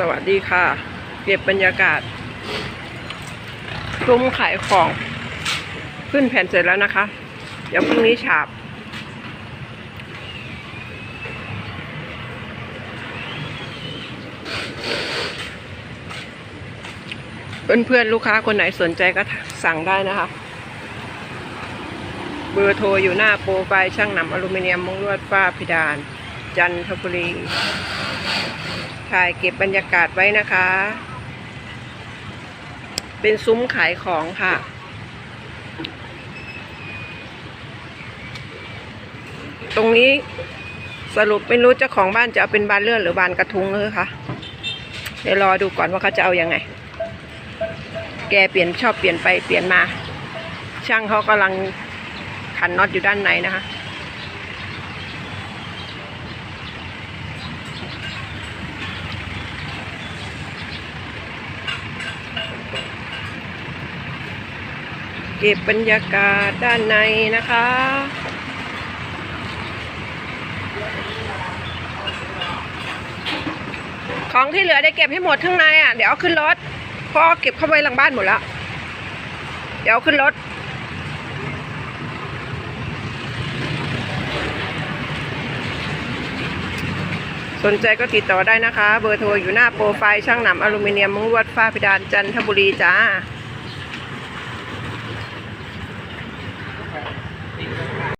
สวัสดีค่ะ เก็บบรรยากาศ ซุ้มขายของ ขึ้นแผ่นเสร็จแล้วนะคะ เดี๋ยวพรุ่งนี้ฉาบ เพื่อนๆ ลูกค้าคนไหนสนใจก็สั่งได้นะคะ เบอร์โทรอยู่หน้าโปรไฟล์ช่างนำอลูมิเนียมมุงลวดฝ้าเพดาน จันทบุรี ถ่ายเก็บบรรยากาศไว้นะคะ เป็นซุ้มขายของค่ะ ตรงนี้สรุปไม่รู้เจ้าของบ้านจะเอาเป็นบานเลื่อนหรือบานกระทุงเลยค่ะเดี๋ยวรอดูก่อนว่าเขาจะเอาอยัางไง แกเปลี่ยนชอบเปลี่ยนไปเปลี่ยนมา ช่างเขากำลังขันน็อตอยู่ด้านในนะคะ เก็บบรรยากาศด้านในนะคะ ของที่เหลือได้เก็บให้หมดข้างในอะ เดี๋ยวเอาขึ้นรถพ่อเก็บเข้าไว้หลังบ้านหมดแล้ว เดี๋ยวเอาขึ้นรถ สนใจก็ติดต่อได้นะคะ เบอร์โทรอยู่หน้าโปรไฟล์ช่างหนำอลูมิเนียมมุ้งลวดฝ้าเพดานจันทบุรีจ้า